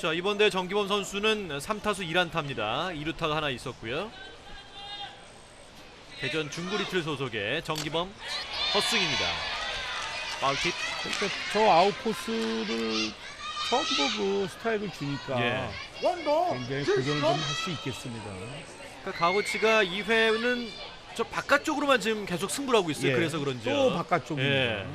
자 이번 대회 정기범 선수는 3타수 1안타입니다. 2루타가 하나 있었고요. 대전 중구리틀 소속의 정기범 헛스윙입니다. 파울킥. 그러니까 저 아웃코스를 처음 보고 스타일을 주니까 예. 굉장히 고정을 좀할 수 있겠습니다. 그러니까 가고치가 2회는 저 바깥쪽으로만 지금 계속 승부를 하고 있어요. 예. 그래서 그런지요. 또 바깥쪽입니다. 예.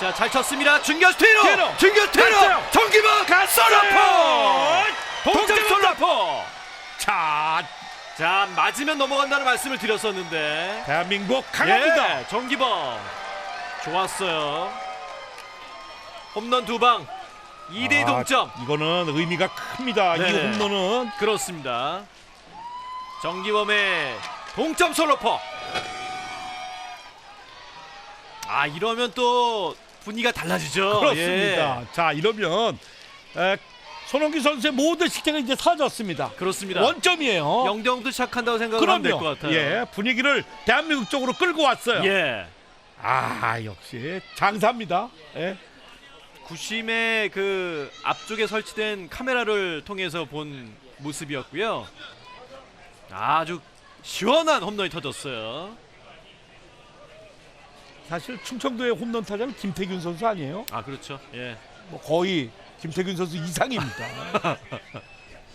자, 잘 쳤습니다. 중견 스테이로! 스테이로! 중견 스테이로! 갔어요! 정기범 솔라포! 동점 동점 솔라포! 자, 자, 맞으면 넘어간다는 말씀을 드렸었는데. 대한민국 강합니다. 예, 정기범. 좋았어요. 홈런 두 방. 2대2 아, 동점. 이거는 의미가 큽니다. 네네. 이 홈런은 그렇습니다. 정기범의 동점 솔로퍼. 아 이러면 또 분위기가 달라지죠. 그렇습니다. 예, 자, 이러면 에, 손흥민 선수의 모든 식대가 이제 사라졌습니다. 그렇습니다. 원점이에요. 영대형도 시작한다고 생각을 하면 될 것 같아요. 예, 분위기를 대한민국 쪽으로 끌고 왔어요. 예. 아, 역시 장사입니다. 예. 구심의 그 앞쪽에 설치된 카메라를 통해서 본 모습이었고요. 아주 시원한 홈런이 터졌어요. 사실 충청도의 홈런 타자는 김태균 선수 아니에요? 아 그렇죠. 예. 뭐 거의 김태균 선수 이상입니다.